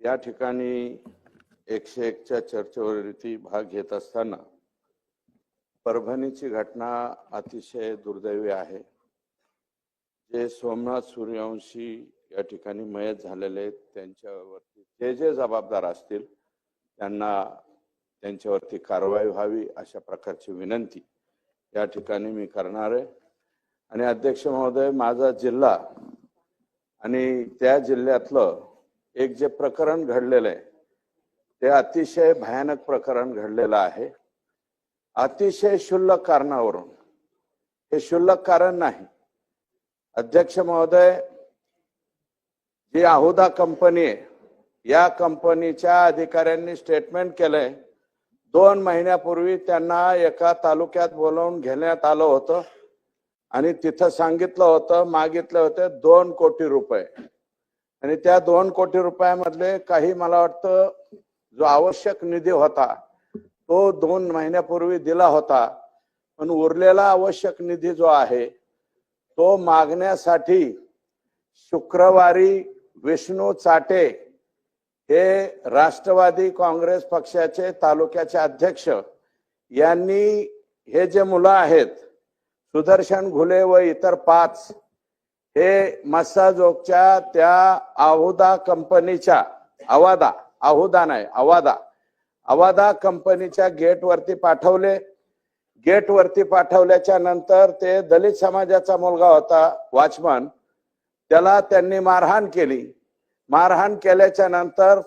या ठिकाणी एकशे एकच्या चर्चेवरती भाग घेत असताना परभणीची घटना अतिशय दुर्दैवी आहे. जे सोमनाथ सूर्यवंशी या ठिकाणी मयत झालेले आहेत त्यांच्यावरती जे जे जबाबदार असतील त्यांना त्यांच्यावरती कारवाई व्हावी अशा प्रकारची विनंती या ठिकाणी मी करणार आहे. आणि अध्यक्ष महोदय माझा जिल्हा आणि त्या जिल्ह्यातलं एक जे प्रकरण घडलेलं आहे ते अतिशय भयानक प्रकरण घडलेलं आहे. अतिशय क्षुल्लक कारणावरून. हे क्षुल्लक कारण नाही. अध्यक्ष महोदय जी आहुदा कंपनी आहे या कंपनीच्या अधिकाऱ्यांनी स्टेटमेंट केलंय. दोन महिन्यापूर्वी त्यांना एका तालुक्यात बोलावून घेण्यात आलं होतं. आणि तिथं सांगितलं होतं मागितले होते दोन कोटी रुपये. आणि त्या दोन कोटी रुपयामधले काही मला वाटतं जो आवश्यक निधी होता तो दोन महिन्यापूर्वी दिला होता. पण उरलेला आवश्यक निधी जो आहे तो मागण्यासाठी शुक्रवारी विष्णू चाटे हे राष्ट्रवादी काँग्रेस पक्षाचे तालुक्याचे अध्यक्ष यांनी हे जे मुलं आहेत सुदर्शन घुले व इतर पाच हे मस्साजोगच्या त्या आहुदा कंपनीच्या अवादा आहुदा नाही अवादा अवादा कंपनीच्या गेट वरती पाठवले. गेट वरती पाठवल्याच्या नंतर ते दलित समाजाचा मुलगा होता वॉचमन. त्याला त्यांनी मारहाण केली. मारहाण केल्याच्यानंतर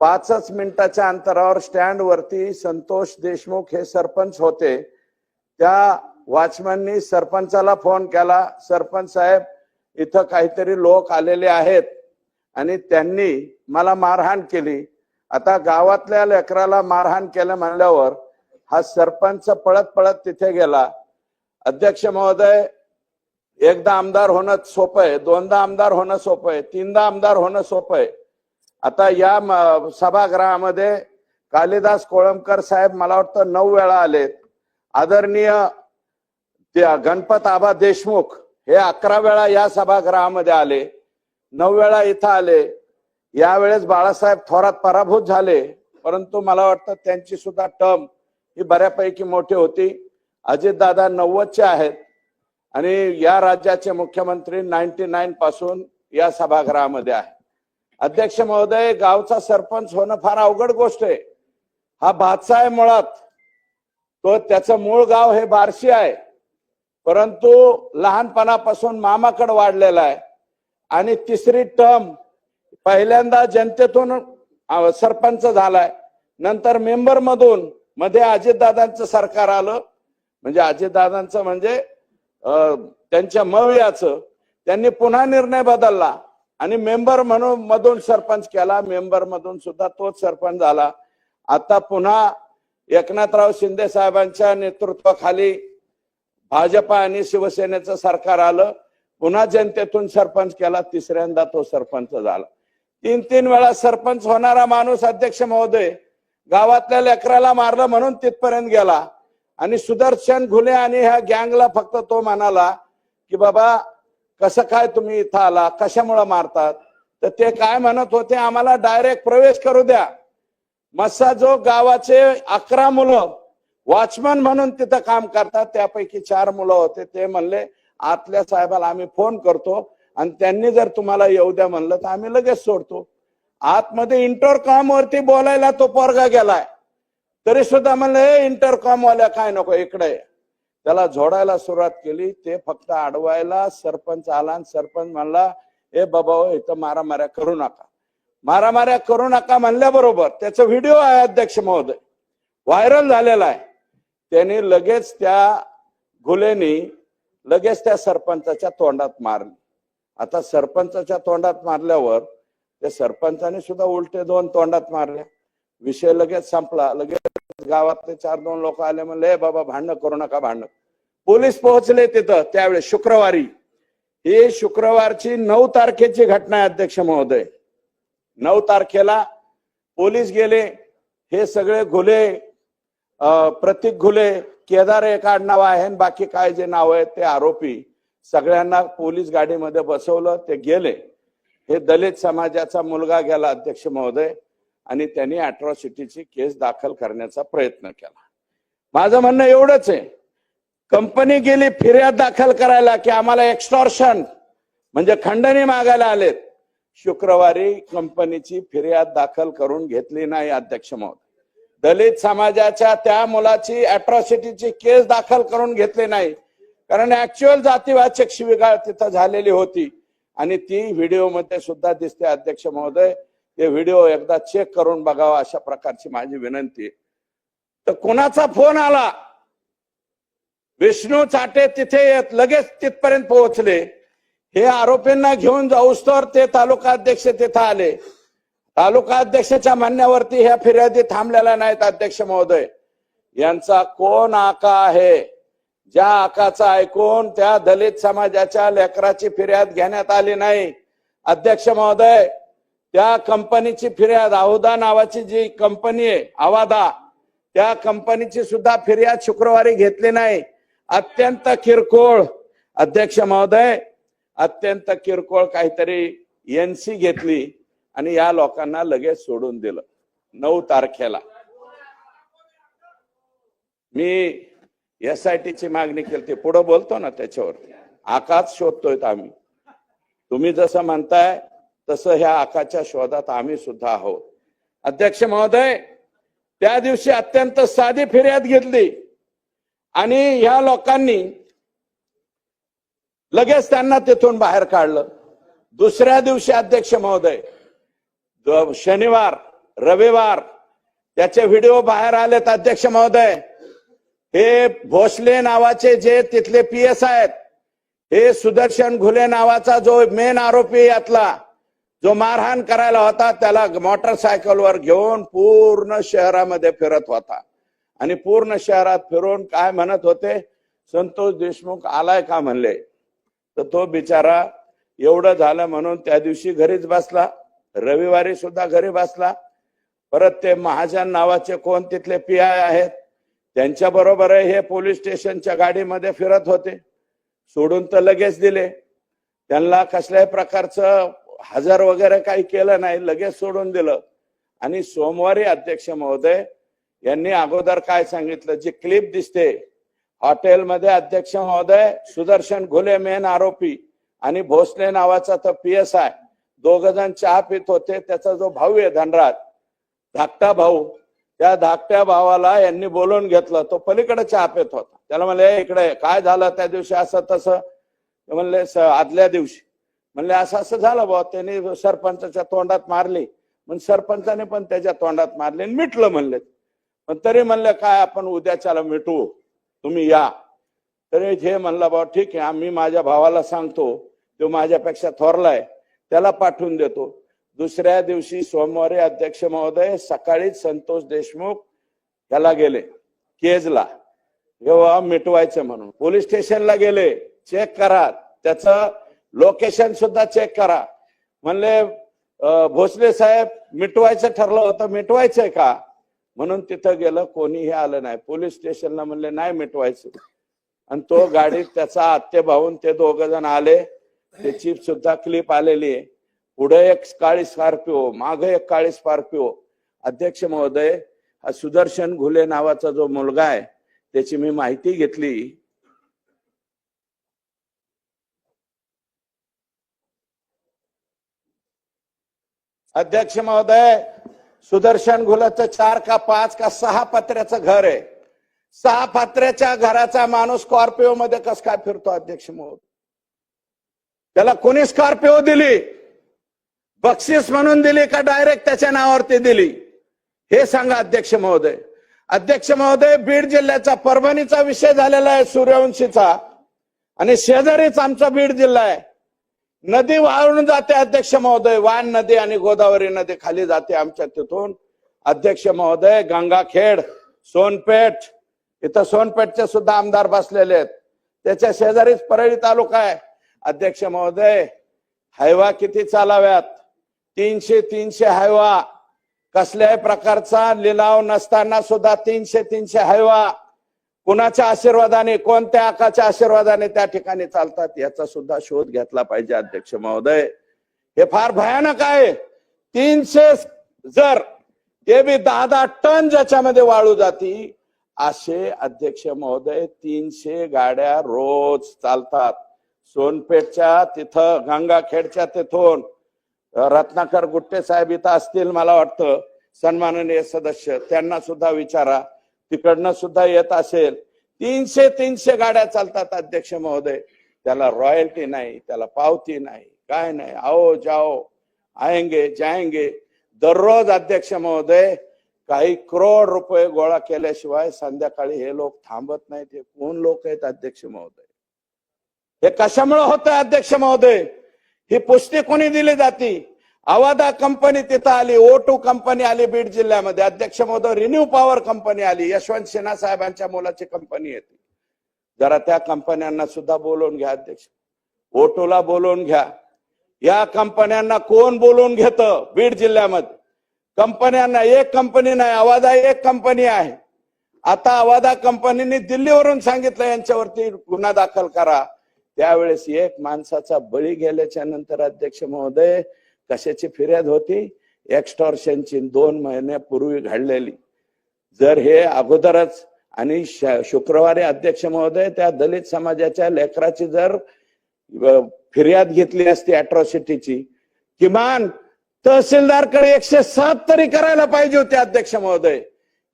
पाचच मिनिटाच्या अंतरावर स्टँडवरती संतोष देशमुख हे सरपंच होते. त्या वॉचमॅननी सरपंचाला फोन केला. सरपंच साहेब इथं काहीतरी लोक आलेले आहेत आणि त्यांनी मला मारहाण केली. आता गावातल्या लेकराला मारहाण केलं म्हणल्यावर हा सरपंच पळत पळत तिथे गेला. अध्यक्ष महोदय एकदा आमदार होणं सोपं आहे दोनदा आमदार होणं सोपं आहे तीनदा आमदार होणं सोपं आहे. आता या म- सभागृहामध्ये कालिदास कोळंबकर साहेब मला वाटतं नऊ वेळा आलेत. आदरणीय त्या गणपत आबा देशमुख हे अकरा वेळा या सभागृहामध्ये आले नऊ वेळा इथं आले. यावेळेस बाळासाहेब थोरात पराभूत झाले परंतु मला वाटतं त्यांची सुद्धा टर्म ही बऱ्यापैकी मोठी होती. अजितदादा नव्वदचे आहेत आणि या राज्याचे मुख्यमंत्री नाईन्टी नाईन पासून या सभागृहामध्ये आहे. अध्यक्ष महोदय गावचा सरपंच होणं फार अवघड गोष्ट आहे. हा भातसा आहे मुळात तो त्याचं मूळ गाव हे बार्शी आहे. परंतु लहानपणापासून मामाकडे वाढलेला आहे. आणि तिसरी टर्म पहिल्यांदा जनतेतून सरपंच झालाय. नंतर मेंबर मधून मध्ये अजितदादांचं सरकार आलं. म्हणजे अजितदादांचं म्हणजे त्यांच्या मवियाचं. त्यांनी पुन्हा निर्णय बदलला. आणि मेंबर म्हणून मधून सरपंच केला. मेंबर मधून सुद्धा तोच सरपंच झाला. आता पुन्हा एकनाथराव शिंदे साहेबांच्या नेतृत्वाखाली भाजपा आणि शिवसेनेचं सरकार आलं पुन्हा जनतेतून सरपंच केला तिसऱ्यांदा तो सरपंच झाला. तीन तीन वेळा सरपंच होणारा माणूस अध्यक्ष महोदय गावातल्या लेकराला मारलं म्हणून तिथपर्यंत गेला. आणि सुदर्शन घुले आणि ह्या गँगला फक्त तो म्हणाला की बाबा कसं काय तुम्ही इथं आला? कशामुळं मारतात? तर ते काय म्हणत होते आम्हाला डायरेक्ट प्रवेश करू द्या. मस्साजोग गावाचे अकरा मुलं वॉचमन म्हणून तिथं काम करतात. त्यापैकी चार मुलं होते. ते म्हणले आतल्या साहेबाला आम्ही फोन करतो आणि त्यांनी जर तुम्हाला येऊ द्या म्हणलं तर आम्ही लगेच सोडतो. आतमध्ये इंटरकॉम वरती बोलायला तो पोरगा गेलाय. तरी सुद्धा म्हणलं हे इंटरकॉम वाल्या काय नको इकडे त्याला झोडायला सुरुवात केली. ते फक्त अडवायला सरपंच आला आणि सरपंच म्हणला ए बाबा हो, इथं मारामाऱ्या करू नका. मारामाऱ्या करू नका म्हणल्याबरोबर त्याचा व्हिडिओ आहे अध्यक्ष महोदय. व्हायरल झालेला आहे. त्यांनी लगेच त्या घुलेनी लगेच त्या सरपंचाच्या तोंडात मारली. आता सरपंचाच्या तोंडात मारल्यावर त्या सरपंचाने सुद्धा उलटे दोन तोंडात मारल्या. विषय लगेच संपला. लगेच गावातले चार दोन लोक आले म्हणले बाबा भांडणं करू नका भांडणं. पोलीस पोहोचले तिथं त्यावेळेस शुक्रवारी. ही शुक्रवारची नऊ तारखेची घटना आहे अध्यक्ष महोदय. नऊ तारखेला पोलीस गेले. हे सगळे घुले प्रतीक घुले केदार एक आडनाव आहे बाकी काय जे नाव आहेत ते आरोपी सगळ्यांना पोलीस गाडीमध्ये बसवलं ते गेले. हे दलित समाजाचा मुलगा गेला अध्यक्ष महोदय आणि त्यांनी अट्रॉसिटीची केस दाखल करण्याचा प्रयत्न केला. माझं म्हणणं एवढंच आहे. कंपनी गेली फिर्याद दाखल करायला की आम्हाला एक्स्टॉर्शन म्हणजे खंडणी मागायला आलेत. शुक्रवारी कंपनीची फिर्याद दाखल करून घेतली नाही अध्यक्ष महोदय. दलित समाजाच्या त्या मुलाची अॅट्रॉसिटीची केस दाखल करून घेतली नाही. कारण ऍक्च्युअल जातीवाचक शिवीगाळ तिथं झालेली होती. आणि ती व्हिडिओमध्ये सुद्धा दिसते अध्यक्ष महोदय. ते व्हिडिओ एकदा चेक करून बघावा अशा प्रकारची माझी विनंती. तर कोणाचा फोन आला? विष्णू चाटे तिथे येत लगेच तिथपर्यंत पोहोचले. हे आरोपींना घेऊन जाऊस तर ते तालुका अध्यक्ष तिथं आले. तालुका अध्यक्षाच्या म्हणण्यावरती ह्या फिर्यादी थांबलेल्या नाहीत अध्यक्ष महोदय. यांचा कोण आका आहे? ज्या आकाचा ऐकून त्या दलित समाजाच्या लेकराची फिर्याद घेण्यात आली नाही. अध्यक्ष महोदय त्या कंपनीची फिर्याद आहुदा नावाची जी कंपनी आहे आवादा त्या कंपनीची सुद्धा फिर्याद शुक्रवारी घेतली नाही. अत्यंत किरकोळ. अध्यक्ष महोदय अत्यंत किरकोळ काहीतरी एनसी घेतली. आणि या लोकांना लगेच सोडून दिलं. नऊ तारखेला. मी एस आय ची मागणी केली ते पुढं बोलतो ना त्याच्यावर आकाश शोधतोय आम्ही. तुम्ही जसं म्हणताय तसं ह्या आकाच्या शोधात आम्ही सुद्धा आहोत. अध्यक्ष महोदय त्या दिवशी अत्यंत साधी फिर्याद घेतली. आणि ह्या लोकांनी लगेच त्यांना तिथून बाहेर काढलं. दुसऱ्या दिवशी अध्यक्ष महोदय शनिवार रविवार त्याचे व्हिडिओ बाहेर आलेत अध्यक्ष महोदय. हे भोसले नावाचे जे तिथले पी एस आहेत हे सुदर्शन घुले नावाचा जो मेन आरोपी यातला जो मारहाण करायला होता त्याला मोटरसायकलवर घेऊन पूर्ण शहरामध्ये फिरत होता. आणि पूर्ण शहरात फिरून काय म्हणत होते? संतोष देशमुख आलाय का म्हणले? तर तो बिचारा एवढं झालं म्हणून त्या दिवशी घरीच बसला. रविवारी सुद्धा घरी बसला. परत ते महाजन नावाचे कोण तिथले पी आय आहेत त्यांच्या बरोबर हे पोलीस स्टेशनच्या गाडीमध्ये फिरत होते. सोडून तर लगेच दिले. त्यांना कसल्याही प्रकारचं हजर वगैरे काही केलं नाही लगेच सोडून दिलं. आणि सोमवारी अध्यक्ष महोदय यांनी अगोदर काय सांगितलं जी क्लिप दिसते हॉटेलमध्ये अध्यक्ष महोदय सुदर्शन घुले मेन आरोपी आणि भोसले नावाचा तर पी एस आय दोघ जण चहा पित होते त्याचा जो भाऊ आहे धनराज धाकटा भाऊ त्या धाकट्या भावाला यांनी बोलवून घेतलं. तो पलीकडे चहा पित होता. त्याला म्हणले इकडे काय झालं त्या दिवशी असं तसं? म्हणले "स- आदल्या दिवशी. म्हणले असं असं झालं भाऊ त्यांनी सरपंचाच्या तोंडात मारली. मग सरपंचाने पण त्याच्या तोंडात मारली आणि मिटलं म्हणले. पण तरी म्हणलं काय आपण उद्याच्याला मिटवू तुम्ही या. तरी हे म्हणलं भाऊ ठीक आहे. आम्ही माझ्या भावाला सांगतो. तो माझ्यापेक्षा थोरलाय त्याला पाठवून देतो. दुसऱ्या दिवशी सोमवारी अध्यक्ष महोदय सकाळीच संतोष देशमुख त्याला गेले केजला. जेव्हा मिटवायचं म्हणून. पोलीस स्टेशनला गेले चेक करा. त्याचं लोकेशन सुद्धा चेक करा. म्हणले भोसले साहेब मिटवायचं ठरलं होतं मिटवायचंय का? म्हणून तिथं गेलं कोणीही आलं नाही. पोलीस स्टेशनला म्हणले नाही मिटवायचं. आणि तो गाडीत त्याचा आत्ते भाऊन ते दोघ जण आले. त्याची सुद्धा क्लिप आलेली आहे. पुढे एक काळी स्कॉर्पिओ मागे एक काळी स्कॉर्पिओ अध्यक्ष महोदय हा सुदर्शन घुले नावाचा जो मुलगा आहे त्याची मी माहिती घेतली. अध्यक्ष महोदय सुदर्शन घुलाचं चार का पाच का सहा पत्र्याचं घर आहे. सहा पत्र्याच्या घराचा माणूस स्कॉर्पिओ मध्ये कस काय फिरतो अध्यक्ष महोदय? त्याला कोणी स्कॉर्पिओ दिली? बक्षीस म्हणून दिली का डायरेक्ट त्याच्या नावावरती दिली? हे सांगा अध्यक्ष महोदय. अध्यक्ष महोदय बीड जिल्ह्याचा परभणीचा विषय झालेला आहे सूर्यवंशीचा. आणि शेजारीच आमचा बीड जिल्हा आहे. नदी वाळून जाते अध्यक्ष महोदय. वान नदी आणि गोदावरी नदी खाली जाते आमच्या तिथून. अध्यक्ष महोदय गंगाखेड सोनपेठ. इथं सोनपेठचे सुद्धा आमदार बसलेले आहेत. त्याच्या शेजारीच परळी तालुका आहे. अध्यक्ष महोदय हायवा किती चालाव्यात? तीनशे तीनशे हायवा. कसल्याही प्रकारचा लिलाव नसताना सुद्धा तीनशे तीनशे हायवा. कुणाच्या आशीर्वादाने कोणत्या आकाच्या आशीर्वादाने त्या ठिकाणी चालतात याचा सुद्धा शोध घेतला पाहिजे अध्यक्ष महोदय. हे फार भयानक आहे. तीनशे जर ते बी दहा दहा टन ज्याच्यामध्ये वाळू जाती असे अध्यक्ष महोदय तीनशे गाड्या रोज चालतात. सोनपेठच्या तिथं गंगाखेडच्या तिथून रत्नाकर गुट्टे साहेब इथं असतील मला वाटतं सन्माननीय सदस्य. त्यांना सुद्धा विचारा. तिकडनं सुद्धा येत असेल. तीनशे तीनशे गाड्या चालतात अध्यक्ष महोदय. त्याला रॉयल्टी नाही त्याला पावती नाही काय नाही. आओ जाओ. आएंगे जाएंगे. दररोज अध्यक्ष महोदय काही करोड रुपये गोळा केल्याशिवाय संध्याकाळी हे लोक थांबत नाहीत. हे कोण लोक आहेत अध्यक्ष महोदय? हे कशामुळे होतं अध्यक्ष महोदय? ही पुष्टी कोणी दिली जाती? अवादा कंपनी तिथं आली ओ टू कंपनी आली बीड जिल्ह्यामध्ये. अध्यक्ष महोदय रिन्यू पॉवर कंपनी आली यशवंत सिन्हा साहेबांच्या मुलाची कंपनी येते. जरा त्या कंपन्यांना सुद्धा बोलवून घ्या अध्यक्ष. ओटोला बोलवून घ्या. या कंपन्यांना कोण बोलवून घेतं बीड जिल्ह्यामध्ये? कंपन्यांना एक कंपनी नाही अवादा एक कंपनी आहे. आता अवादा कंपनीने दिल्लीवरून सांगितलं यांच्यावरती गुन्हा दाखल करा. त्यावेळेस एक माणसाचा बळी गेल्याच्यानंतर अध्यक्ष महोदय कशाची फिर्याद होती? एक्स्टॉर्शनची दोन महिन्यापूर्वी घडलेली. जर हे अगोदरच आणि शुक्रवारी अध्यक्ष महोदय त्या दलित समाजाच्या लेकराची जर फिर्याद घेतली असती अट्रॉसिटीची किमान तहसीलदारकडे एकशे सात तरी करायला पाहिजे होते अध्यक्ष महोदय.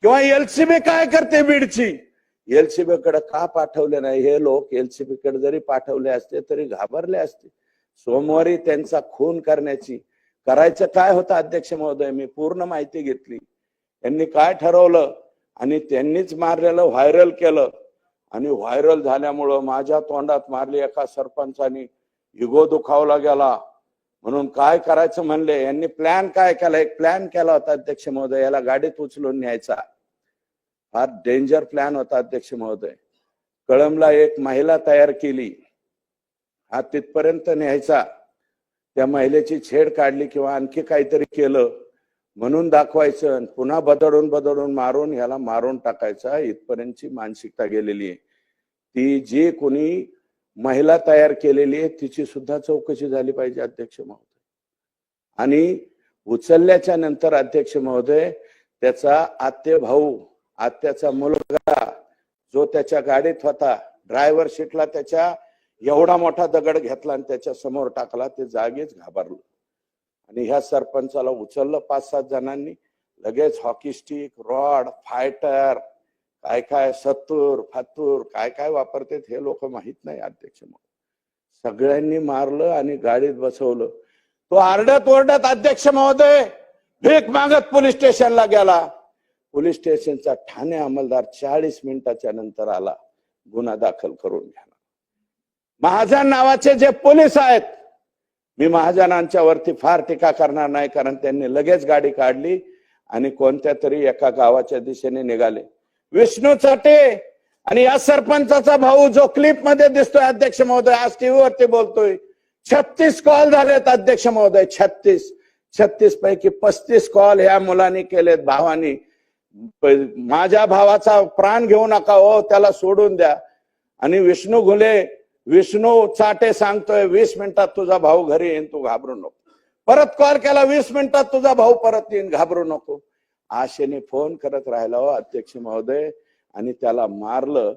किंवा एलसीबी काय करते बीडची? एलसीबी कडे का पाठवले नाही? हे लोक एलसीबी कडे जरी पाठवले असते तरी घाबरले असते. सोमवारी त्यांचा खून करण्याची करायचं काय होतं अध्यक्ष महोदय? मी पूर्ण माहिती घेतली. त्यांनी काय ठरवलं? आणि त्यांनीच मारलेलं व्हायरल केलं. आणि व्हायरल झाल्यामुळं माझ्या तोंडात मारली एका सरपंचानी. इगो दुखावला गेला. म्हणून काय करायचं म्हणले? यांनी प्लॅन काय केला? एक प्लॅन केला होता अध्यक्ष महोदय. याला गाडीत उचलून न्यायचा. हा डेंजर प्लॅन होता अध्यक्ष महोदय. कळमला एक महिला तयार केली. हा तिथपर्यंत न्यायचा. त्या महिलेची छेड काढली किंवा आणखी काहीतरी केलं म्हणून दाखवायचं आणि पुन्हा बदडून बदडून मारून ह्याला मारून टाकायचा इथपर्यंतची मानसिकता गेलेली आहे. ती जी कोणी महिला तयार केलेली आहे तिची सुद्धा चौकशी झाली पाहिजे अध्यक्ष महोदय. आणि उचलल्याच्या नंतर अध्यक्ष महोदय त्याचा आत्य भाऊ आत्याचा मुलगा जो त्याच्या गाडीत होता ड्रायव्हर सीटला त्याच्या एवढा मोठा दगड घेतला आणि त्याच्यासमोर टाकला ते जागीच घाबरलं. आणि ह्या सरपंचाला उचललं पाच सात जणांनी. लगेच हॉकी स्टिक रॉड फायटर काय काय सत्तूर फातूर काय काय वापरतात हे लोक माहीत नाही अध्यक्ष महोदय सगळ्यांनी मारलं आणि गाडीत बसवलं. तो आरडत ओरडत अध्यक्ष महोदय भीक मागत पोलीस स्टेशनला गेला. पोलीस स्टेशनचा ठाणे अंमलदार चाळीस मिनिटाच्या नंतर आला गुन्हा दाखल करून घ्या महाजन नावाचे जे पोलीस आहेत मी महाजनांच्या वरती फार टीका करणार नाही कारण त्यांनी लगेच गाडी काढली आणि कोणत्या तरी एका गावाच्या दिशेने निघाले. विष्णू चटे आणि या सरपंचाचा भाऊ जो क्लिपमध्ये दिसतोय अध्यक्ष महोदय आज टीव्हीवरती बोलतोय. छत्तीस कॉल झालेत अध्यक्ष महोदय छत्तीस. छत्तीस पैकी पस्तीस कॉल ह्या मुलांनी केलेत भावानी. माझ्या भावाचा प्राण घेऊ नका हो त्याला सोडून द्या. आणि विष्णू घुले विष्णू चाटे सांगतोय वीस मिनिटात तुझा भाऊ घरी येईन तू घाबरू नको. परत कॉल केला वीस मिनिटात तुझा भाऊ परत येईन घाबरू नको. आशेने फोन करत राहिला हो अध्यक्ष महोदय. आणि त्याला मारलं.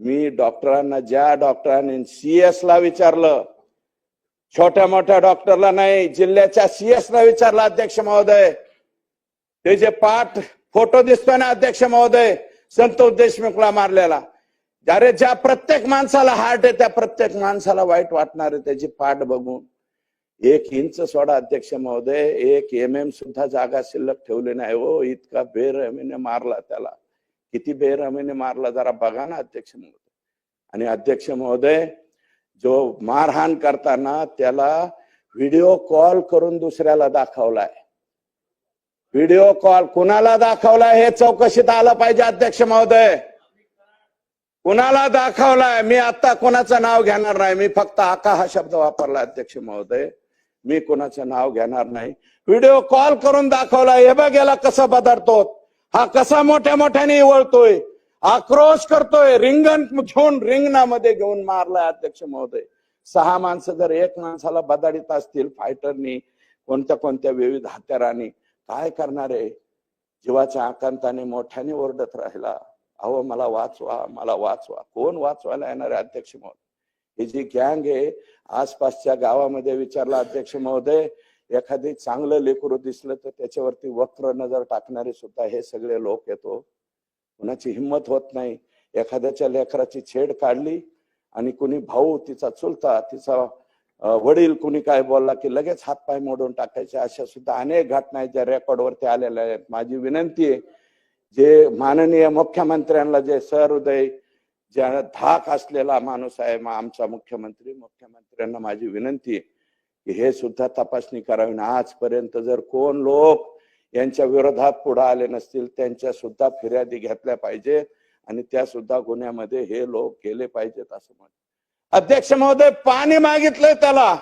मी डॉक्टरांना ज्या डॉक्टरांनी सीएस ला विचारलं छोट्या मोठ्या डॉक्टरला नाही जिल्ह्याच्या सीएस ला विचारलं अध्यक्ष महोदय. ते जे पाठ फोटो दिसतोय ना अध्यक्ष महोदय? संतोष देशमुखला मारलेला. अरे ज्या प्रत्येक माणसाला हार्ट आहे त्या प्रत्येक माणसाला वाईट वाटणार आहे त्याची पाठ बघून. एक इंच सोडा अध्यक्ष महोदय. एक एम एम सुद्धा जागा शिल्लक ठेवली नाही हो. इतका बेरहमीने मारला त्याला. किती बेरहमीने मारला जरा बघा ना अध्यक्ष महोदय. आणि अध्यक्ष महोदय जो मारहाण करताना त्याला व्हिडिओ कॉल करून दुसऱ्याला दाखवलाय. व्हिडिओ कॉल कुणाला दाखवलाय हे चौकशीत आलं पाहिजे अध्यक्ष महोदय. कुणाला दाखवलाय? मी आता कोणाचं नाव घेणार नाही. मी फक्त आका हा शब्द वापरला अध्यक्ष महोदय. मी कोणाचं नाव घेणार नाही. व्हिडिओ कॉल करून दाखवलाय. हे बघ याला कसं बदलतो हा कसा मोठ्या मोठ्याने वळतोय. आक्रोश करतोय. रिंगण घेऊन रिंगणामध्ये घेऊन मारलाय अध्यक्ष महोदय. सहा माणसं जर एक माणसाला बदाडीत असतील फायटरनी कोणत्या कोणत्या विविध हत्यारांनी काय करणार? आहे जीवाच्या आकांताने मोठ्याने ओरडत राहिला. अहो मला वाचवा मला वाचवा. कोण वाचवायला येणार आहे अध्यक्ष महोदय? ही जी गँग आहे आसपासच्या गावामध्ये विचारला अध्यक्ष महोदय एखादी चांगलं लेकरू दिसलं तर त्याच्यावरती वक्र नजर टाकणारे सुद्धा हे सगळे लोक येतो. कुणाची हिंमत होत नाही. एखाद्याच्या लेकराची छेड काढली आणि कुणी भाऊ तिचा चुलता तिचा वडील कुणी काय बोलला की लगेच हातपाय मोडून टाकायचे अशा सुद्धा अनेक घटना आहेत ज्या रेकॉर्डवरती आलेल्या आहेत. माझी विनंती आहे जे माननीय मुख्यमंत्र्यांना जे सहृदय ज्या धाक असलेला माणूस आहे आमचा मुख्यमंत्री मुख्यमंत्र्यांना माझी विनंती आहे की हे सुद्धा तपासणी करावी. आणि आजपर्यंत जर कोण लोक यांच्या विरोधात पुढे आले नसतील त्यांच्या सुद्धा फिर्यादी घेतल्या पाहिजे आणि त्या सुद्धा गुन्ह्यामध्ये हे लोक गेले पाहिजेत असं म्हणतात अध्यक्ष महोदय पाणी मागितलंय त्याला.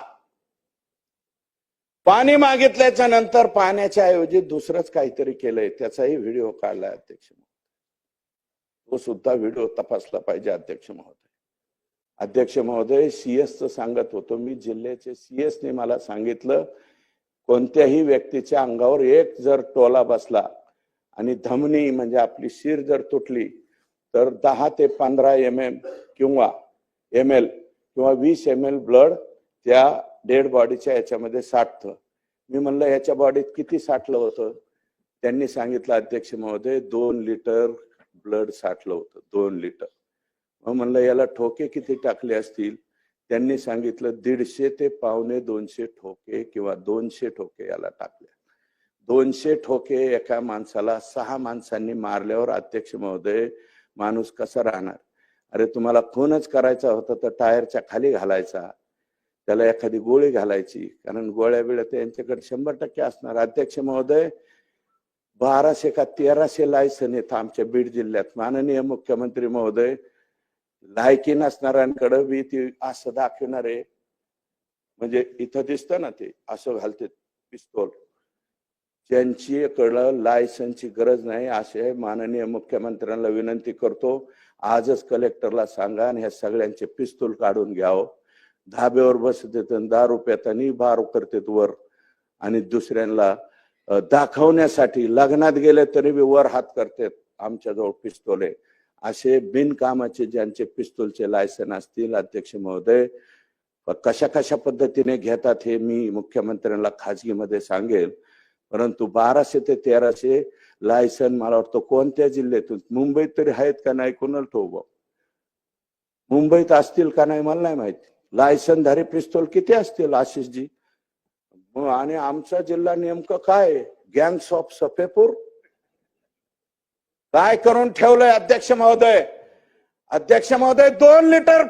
पाणी मागितल्याच्या नंतर पाण्याच्या ऐवजी दुसरंच काहीतरी केलंय त्याचाही व्हिडिओ काढलाय अध्यक्ष महोदय. तो सुद्धा व्हिडिओ तपासला पाहिजे अध्यक्ष महोदय. अध्यक्ष महोदय सीएस च सांगत होतो मी जिल्ह्याचे सीएसने ने मला सांगितलं कोणत्याही व्यक्तीच्या अंगावर एक जर टोला बसला आणि धमनी म्हणजे आपली शिर जर तुटली तर दहा ते पंधरा एम एम किंवा एम एल किंवा वीस एम एल ब्लड त्या डेड बॉडीच्या याच्यामध्ये साठतं. मी म्हणलं याच्या बॉडीत किती साठलं होतं? त्यांनी सांगितलं अध्यक्ष महोदय दोन लिटर ब्लड साठलं होतं दोन लिटर. मग म्हणलं याला ठोके किती टाकले असतील? त्यांनी सांगितलं दीडशे ते पावणे दोनशे ठोके किंवा दोनशे ठोके याला टाकले. दोनशे ठोके एका माणसाला सहा माणसांनी मारल्यावर अध्यक्ष महोदय माणूस कसा राहणार? अरे तुम्हाला खूनच करायचा होता तर टायरच्या खाली घालायचा. त्याला एखादी गोळी घालायची कारण गोळ्या बिळ्या तर यांच्याकडे शंभर टक्के असणार. अध्यक्ष महोदय बाराशे का तेराशे लायसन येत आमच्या बीड जिल्ह्यात. माननीय मुख्यमंत्री महोदय लायकी नसणाऱ्यांकडे बी ती असं दाखवणारे म्हणजे इथं दिसतं ना ते असं घालते पिस्तोल. ज्यांच्याकडं लायसनची गरज नाही असे माननीय मुख्यमंत्र्यांना विनंती करतो. आजच कलेक्टरला सांगा आणि ह्या सगळ्यांचे पिस्तूल काढून घ्यावं. धाब्यावर बसत आणि दारू पेतानी बार करतात वर. आणि दुसऱ्यांना दाखवण्यासाठी लग्नात गेले तरी बी वर हात करतात आमच्याजवळ पिस्तूल आहे. असे बिनकामाचे ज्यांचे पिस्तूलचे लायसन असतील अध्यक्ष महोदय कशा कशा पद्धतीने घेतात हे मी मुख्यमंत्र्यांना खाजगीमध्ये सांगेल. परंतु बाराशे ते तेराशे लायसन मला वाटतं कोणत्या जिल्ह्यातून? मुंबईत तरी आहेत का नाही? कोणाला ठोक मुंबईत असतील का नाही मला नाही माहिती. लायसनधारी पिस्तोल किती असतील आशिषजी? आणि आमचा जिल्हा नेमकं काय गँग्स ऑफ सफेपूर काय करून ठेवलंय अध्यक्ष महोदय? अध्यक्ष महोदय दोन लिटर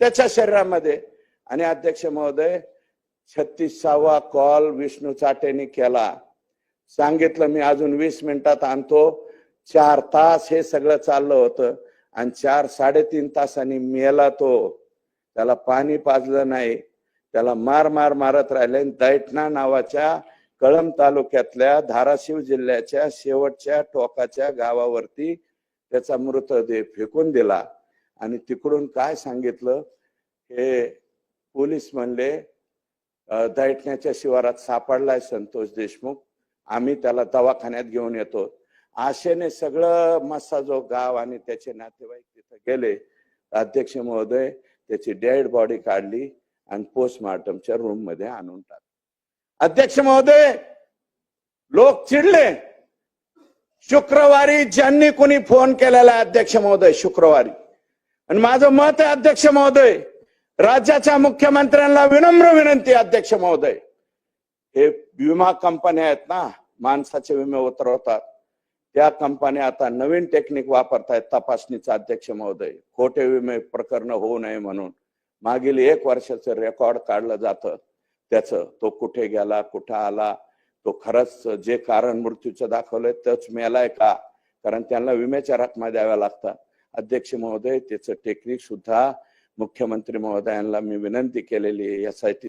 त्याच्या शरीरामध्ये. आणि अध्यक्ष महोदय छत्तीसावा कॉल विष्णू चाटेने केला. सांगितलं मी अजून वीस मिनिटात आणतो. चार तास हे सगळं चाललं होतं आणि चार साडेतीन तासांनी मेला तो. त्याला पाणी पाजलं नाही. त्याला मार मार मारत राहिले आणि दैठणा नावाच्या कळम तालुक्यातल्या धाराशिव जिल्ह्याच्या शेवटच्या टोकाच्या गावावरती त्याचा मृतदेह फेकून दिला. आणि तिकडून काय सांगितलं? हे पोलीस म्हणले दैठण्याच्या शिवारात सापडलाय संतोष देशमुख. आम्ही त्याला दवाखान्यात घेऊन येतो. आशेने सगळं मस्साजो गाव आणि त्याचे नातेवाईक तिथं गेले. अध्यक्ष महोदय त्याची डेड बॉडी काढली आणि पोस्टमार्टमच्या रूममध्ये आणून टाकली. अध्यक्ष महोदय लोक चिडले. शुक्रवारी ज्यांनी कोणी फोन केलेला अध्यक्ष महोदय शुक्रवारी. आणि माझं मत आहे अध्यक्ष महोदय राज्याच्या मुख्यमंत्र्यांना विनम्र विनंती अध्यक्ष महोदय. हे विमा कंपन्या आहेत ना माणसाचे विमे उतरवतात. त्या कंपन्या आता नवीन टेक्निक वापरतायत तपासणीचा अध्यक्ष महोदय. खोटे विमे प्रकरण होऊ नये म्हणून. मागील एक वर्षाचं रेकॉर्ड काढलं जातं. त्याचं तो कुठे गेला कुठं आला तो खरंच जे कारण मृत्यूचं दाखवलंय तच मेलाय का? कारण त्यांना विम्याच्या रकमा द्याव्या लागतात. अध्यक्ष महोदय त्याचं टेक्निक सुद्धा मुख्यमंत्री महोदयांना मी विनंती केलेली आहे. यासाठी